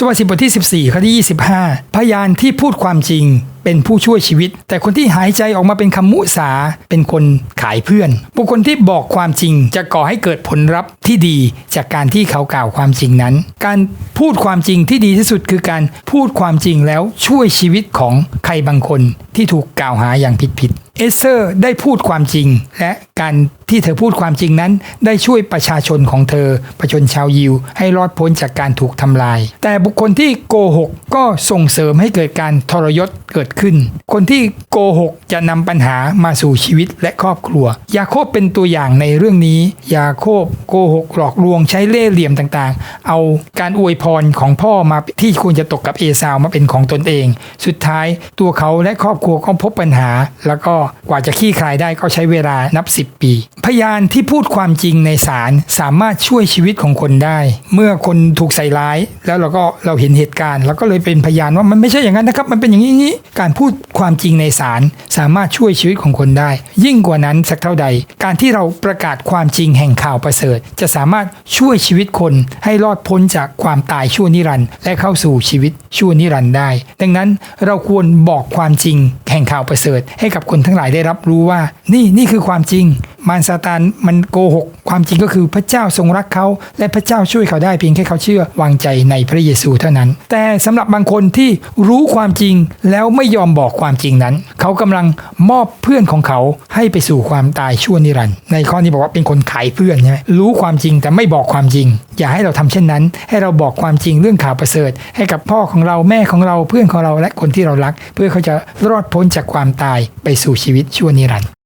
สุภาษิตบทที่ 14 ข้อที่ 25 พยานที่พูดความจริงเป็นผู้ช่วยชีวิต แต่คนที่หายใจออกมาเป็นคำมุสาเป็นคนขายเพื่อน บุคคลที่บอกความจริงจะก่อให้เกิดผลลัพธ์ที่ดีจากการที่เขากล่าวความจริงนั้น การพูดความจริงที่ดีที่สุดคือการพูดความจริงแล้วช่วยชีวิตของใครบางคนที่ถูกกล่าวหาอย่างผิดๆเอสเซอร์ได้พูดความจริง และการที่เธอพูดความจริงนั้น ได้ช่วยประชาชนของเธอ ประชาชนชาวยิว ให้รอดพ้นจากการถูกทำลาย แต่บุคคลที่โกหกก็ส่งเสริมให้เกิดการทรยศเกิดขึ้น คนที่โกหกจะนำปัญหามาสู่ชีวิตและครอบครัว ยาโคบเป็นตัวอย่างในเรื่องนี้ ยาโคบโกหกหลอกลวงใช้เล่ห์เหลี่ยมต่างๆ เอาการอวยพรของพ่อมาที่ควรจะตกกับเอซาวมาเป็นของตนเอง สุดท้ายตัวเขาและครอบครัวก็พบปัญหา แล้วก็กว่าจะขี้คลายได้ก็ใช้เวลานับ 10 ปี พยานที่พูดความจริงในศาลสามารถช่วยชีวิตของคนได้ เมื่อคนถูกใส่ร้าย แล้วเราก็เราเห็นเหตุการณ์เราก็เลยเป็นพยานว่ามันไม่ใช่อย่างนั้นนะครับ มันเป็นอย่างนี้การพูดความจริงในศาลสามารถช่วยชีวิตของคนได้ ยิ่งกว่านั้นสักเท่าใด การที่เราประกาศความจริงแห่งข่าวประเสริฐ จะสามารถช่วยชีวิตคนให้รอดพ้นจากความตายชั่วนิรันดร์และเข้าสู่ชีวิตชั่วนิรันดร์ได้ ดังนั้นเราควรบอกความจริงแห่งข่าวประเสริฐ ให้กับคนทั้งหลายได้รับรู้ว่า นี่นี่คือความจริง มารซาตานมันโกหก ความจริงก็คือพระเจ้าทรงรักเขา และพระเจ้าช่วยเขาได้เพียงแค่เขาเชื่อวางใจในพระเยซูเท่านั้น แต่สำหรับบางคนที่รู้ความจริงแล้วไม่ยอมบอกความจริงนั้น เขากำลังมอบเพื่อนของเขาให้ไปสู่ความตายชั่วนิรันดร์ในข้อนี้บอกว่าเป็นคนขายเพื่อนใช่ไหมรู้ความจริงแต่ไม่บอกความจริง อย่าให้เราทำเช่นนั้น ให้เราบอกความจริงเรื่องข่าวประเสริฐ ให้กับพ่อของเราแม่ของเราเพื่อนของเราและคนที่เรารัก เพื่อเขาจะรอดพ้นจากความตายไปสู่ชีวิตชั่วนิรันดร์